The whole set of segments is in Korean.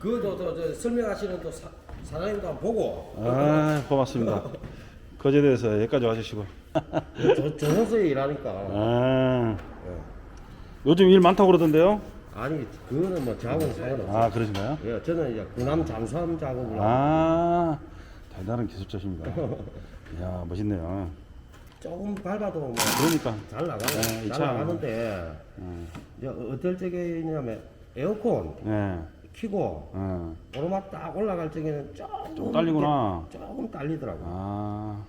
그것도 또, 저 설명하시는 또 사, 사장님도 한번 보고 아 고맙습니다. 거제에 대해서 여기까지 와주시고. 조, 조선소에 일하니까 아 요즘 일 많다고 그러던데요? 아니 그거는 뭐 상관없어요. 아 그러신가요? 예, 저는 이제 군함 잠수함 작업을 하고 아 대단한 기술자십니다. 이야 멋있네요. 조금 밟아도 뭐 그러니까 잘 네, 이잘 차. 나가는데 음, 이제 어떨 적에 있냐면 에어컨 예, 키고 어, 오르막 딱 올라갈 적에는 조금 좀 딸리구나. 조금 딸리더라고. 아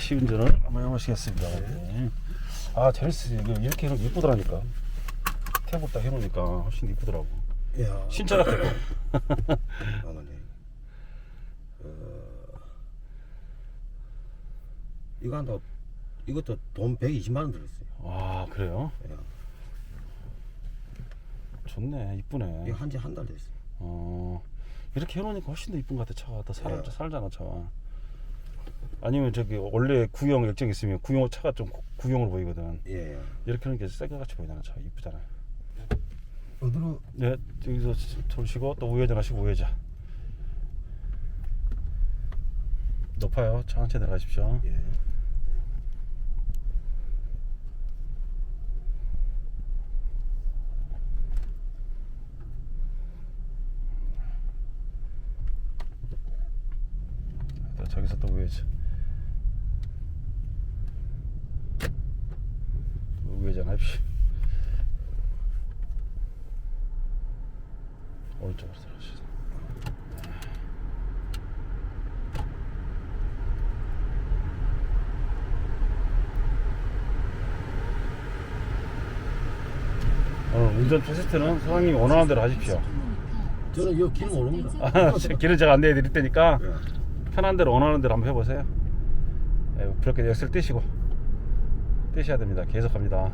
시운전을 한번 해보시겠습니다. 네. 아 이거 이렇게 해놓으면 이쁘더라니까. 탭을 딱 해놓으니까 훨씬 이쁘더라고. 야, 신차 같아. 어머니. 이거 한다. 이것도 돈 120만 원 들었어요. 와 그래요? 예. 좋네 이쁘네. 이거 한지 한 달 됐어요. 어 이렇게 해놓으니까 훨씬 더 이쁜 것 같아 차가 더 살, 예. 살잖아 차가 아니면 저기 원래 구형 열정 있으면 구형 차가 좀 구- 구형으로 보이거든 예. 예. 이렇게 하는 게 새거 같이 보이잖아 차 이쁘잖아 어디로? 네 여기서 돌시고 또 우회전 하시고 우회전 높아요 천천히 내려가십시오 예. 또 저기서 또 우회전. 우회전 합시오 오른쪽으로 들어가시죠 오늘 운전 테스트는 사장님이 원하는 대로 하십시오. 저는 이거 길 모릅니다. 아, 길은 제가 안내해 드릴 테니까. 예. 편한 대로 원하는 대로 한번 해보세요. 예, 그렇게 엑셀 떼시고 떼셔야 됩니다. 계속 갑니다.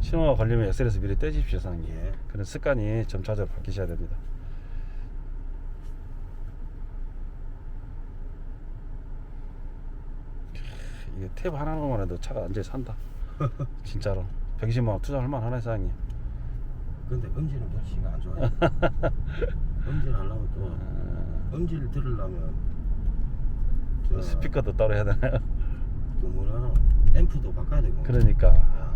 신호가 걸리면 엑셀에서 미리 떼십시오, 사장님. 예. 그런 습관이 점차적으로 바뀌셔야 됩니다. 이게 탭 하나만 해도 차가 완전히 산다. 진짜로. 120만 원 투자할 만하네, 사장님. 근데 음질은 별시가 안 좋아요. 음질 하려면 또 아, 음질 들으려면 저 스피커도 따로 해야 되나요? 그 뭐라 앰프도 바꿔야 되고. 그러니까 아,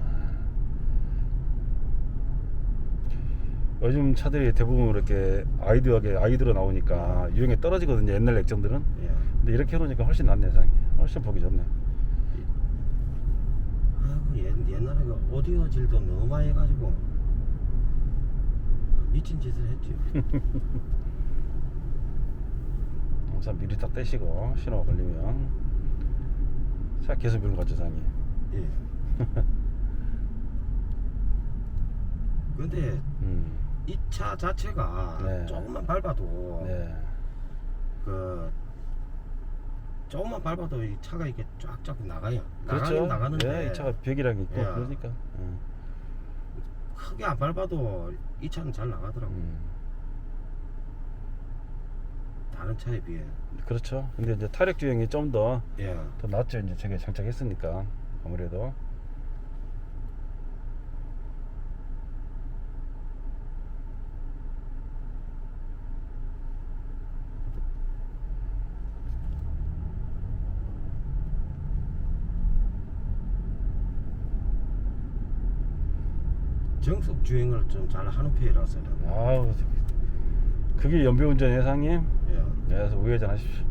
요즘 차들이 대부분 이렇게 아이디어하게 아이디로 나오니까 유형이 떨어지거든요 옛날 액정들은 예. 근데 이렇게 해놓으니까 훨씬 낫네 상이 훨씬 보기 좋네 아, 그 옛, 옛날에 그 오디오 질도 너무 많이 해가지고 미친 짓을 했지. 우선 미리 다 떼시고 신호가 걸리면 자 계속 밀고 가죠 상이 예. 근데 음, 이차 자체가 네. 조금만 밟아도 네. 그 조금만 밟아도 이 차가 이렇게 쫙쫙 나가요. 그렇죠 나가긴 나가는데 네, 이 차가 벽이랑 있고 예. 그러니까 음, 크게 안 밟아도 이 차는 잘 나가더라고. 음. 다른 차에 비해. 그렇죠 근데 이제 타력 주행이 좀 더 더 예. 낫죠 이제 저게 장착했으니까 아무래도 정속 주행을 좀 잘 하는 편이라서요. 아우 그게 연비운전 예상님 예. 네, 그래서 우회전 하십시오.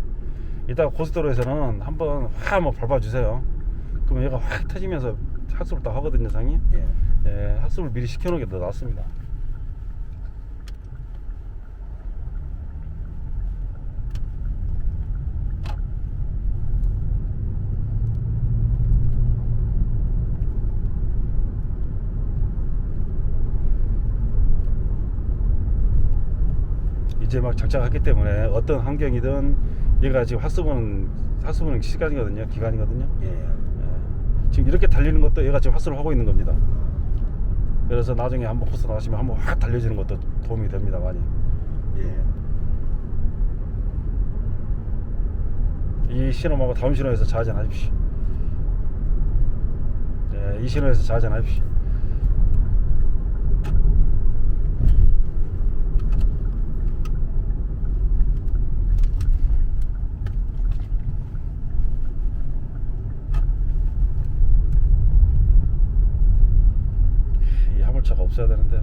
이따가 고속도로에서는 한번 확 한번 밟아주세요. 그러면 얘가 확 터지면서 학습을 딱 하거든요, 상님. 예. 예, 학습을 미리 시켜놓은 게 더 낫습니다. 이제 막 작작하기 때문에 어떤 환경이든 얘가 지금 학습은 학습은 시간이거든요. 기간이거든요. 예. 예. 지금 이렇게 달리는 것도 얘가 지금 학습을 하고 있는 겁니다. 그래서 나중에 한번 코스 나가시면 한번 확 달려지는 것도 도움이 됩니다 많이. 예. 이 신호하고 다음 신호에서 좌회전하십시오. 예, 이 신호에서 좌회전하십시오. 이 화물차가 없어야 되는데.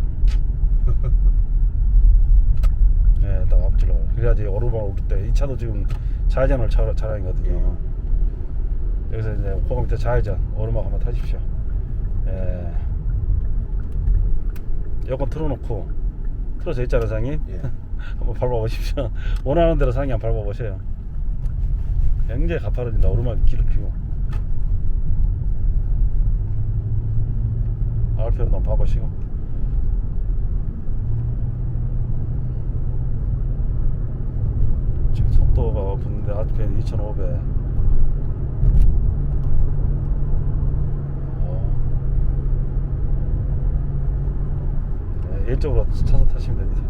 네, 딱 앞질러. 그래야지 오르막 올 때. 이 차도 지금 좌회전을 차, 차량이거든요. 여기서 이제 고가 밑에 좌회전, 오르막 한번 타십시오. 예. 에어컨 틀어놓고, 틀어져 있잖아요, 사장님. 예. 한번 밟아보십시오. 원하는 대로 사장님 한번 밟아보세요. 굉장히 가파릅니다. 오르막 길을 피고. RPM 한번 봐보시고. 지금 속도가 붙는데 RPM 2,500. 어. 네, 일적으로 차선 타시면 됩니다.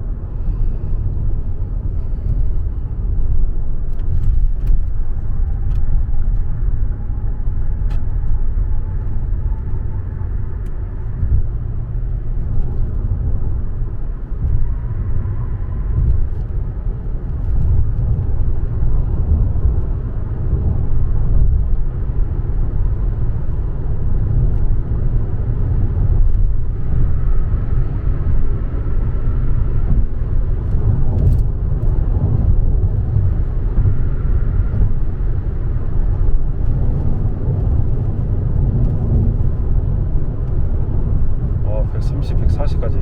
어, 130, 140까지.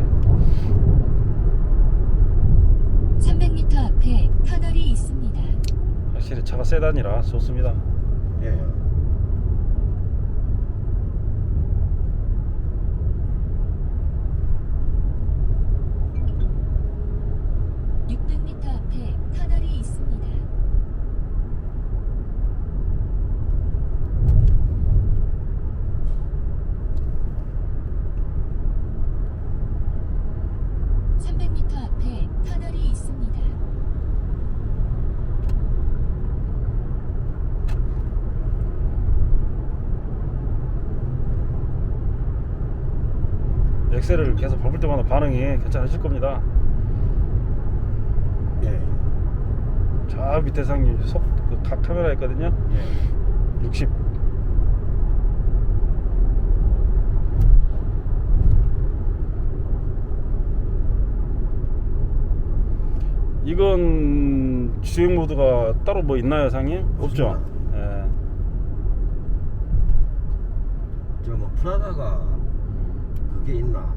300m 앞에 터널이 있습니다. 확실히 차가 세단이라 좋습니다. 예. 600m 앞에 터널이 있습니다. (300m) 앞에 터널이 있습니다. 엑셀을 계속 밟을 때마다 반응이 괜찮으실 겁니다. 예. 저 밑에 상님 속, 그 카, 카메라 있거든요. 예. 60. 이건 주행 모드가 따로 뭐 있나요, 상님? 없죠. 예. 저뭐 프라다가 그게 있나?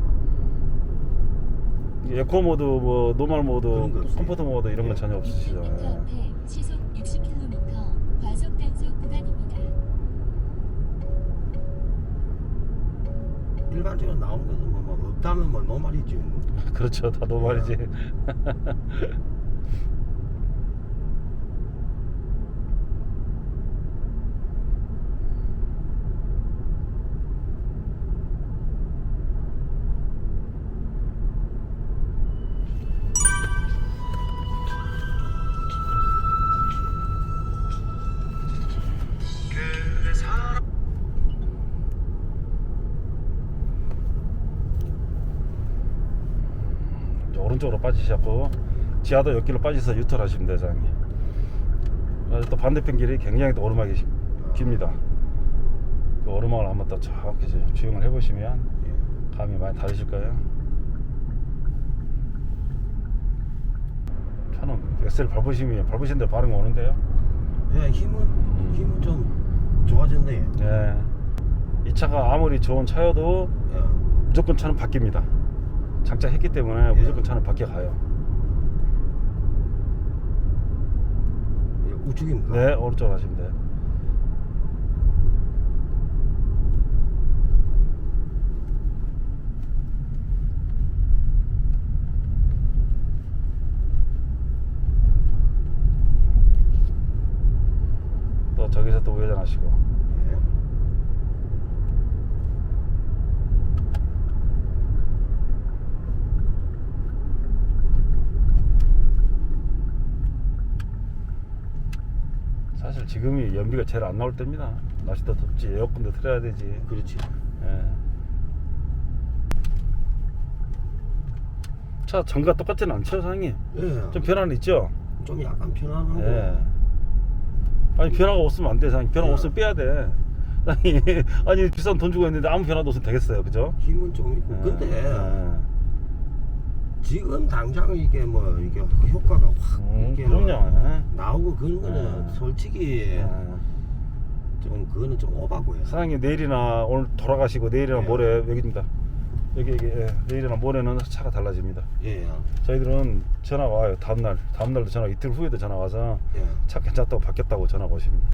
에코 모드, 뭐 노멀 모드, 그런 거 없어요. 컴포트 모드 이런 건 예. 전혀 없으시죠. 600m 예. 앞에 시속 60km 과속 단속 구간입니다. 일반적으로 나오는 것은 뭐, 뭐 없다면 뭐 노말이지. 그렇죠, 다 노멀이지. 오른쪽으로 빠지셨고 지하도 옆길로 빠져서 유턴하시면 돼요, 사장님. 또 반대편 길이 굉장히 또 오르막이 시- 깁니다. 그 오르막을 한번 또 정확히 주행을 해보시면 예. 감이 많이 다르실 거예요. 차는 엑셀 밟으시면 밟으신 대로 반응이 오는데요. 예, 힘은 힘은 좀 좋아졌네. 예. 이 차가 아무리 좋은 차여도 예. 무조건 차는 바뀝니다. 장착했기 때문에 예. 무조건 차는 바뀌어 가요. 예, 우측입니까? 네, 오른쪽으로 하시면 돼요. 또 저기서 또 우회전하시고 예. 사실 지금이 연비가 제일 안 나올 때입니다. 날씨도 덥지 에어컨도 틀어야 되지. 그렇지. 예. 차 전과 똑같지는 않죠, 사장님? 예. 좀 변화는 있죠. 좀 약간 편안하고. 예. 아니 변화가 없으면 안 돼, 사장님. 변화 예. 없으면 빼야 돼. 사장님, 아니 비싼 돈 주고 했는데 아무 변화도 없으면 되겠어요, 그죠? 힘은 좀 있고. 예. 근데 예. 지금 당장 이게 뭐 이게 효과가 확 음, 이게 뭐 그럼요. 예. 나오고 그런 거는 예. 솔직히 예. 좀 그거는 좀 오바고요. 사장님 내일이나 오늘 돌아가시고 내일이나 예. 모레 여기입니다. 여기 여기 예. 내일이나 모레는 차가 달라집니다. 예. 저희들은 전화가 와요. 다음 날, 다음 날도 전화 이틀 후에도 전화 와서 예. 차 괜찮다고 바뀌었다고 전화가 오십니다.